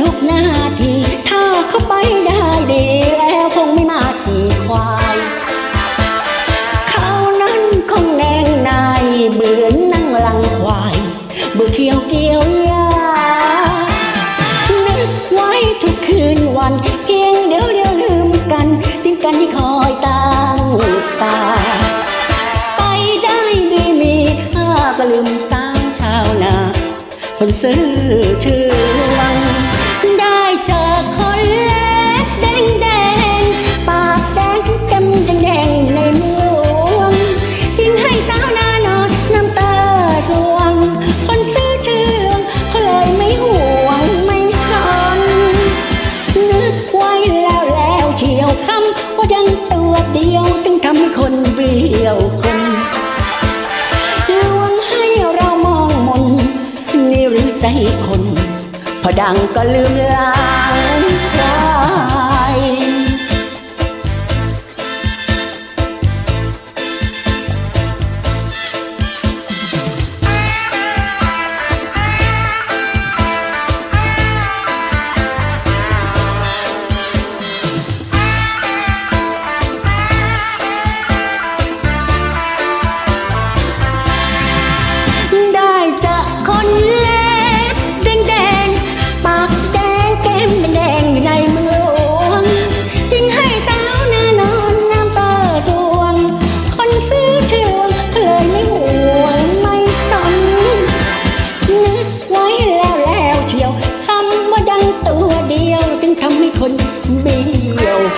ทุกนาที ถ้าเขาไปได้เดีแล้วคงไม่มาขี่ควาย เขานั้นคงแนงนายเบื่อนั่งลังควายเบื่อเที่ยวเกี่ยวยานึกไว้ทุกคืนวันเพียงเดี๋ยวเดี๋ยวลืมกันทิ้งกันที่คอยตั้งตา ไปได้ไม่มีข้าก็ลืมสร้างชาวนาคนซื้อชื่อวัง ใจคน พอดังก็ลืมลาง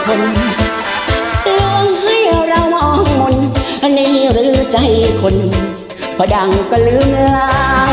คนลองให้เรามองมนนี่หรือใจคน พอดังก็ลืมลาง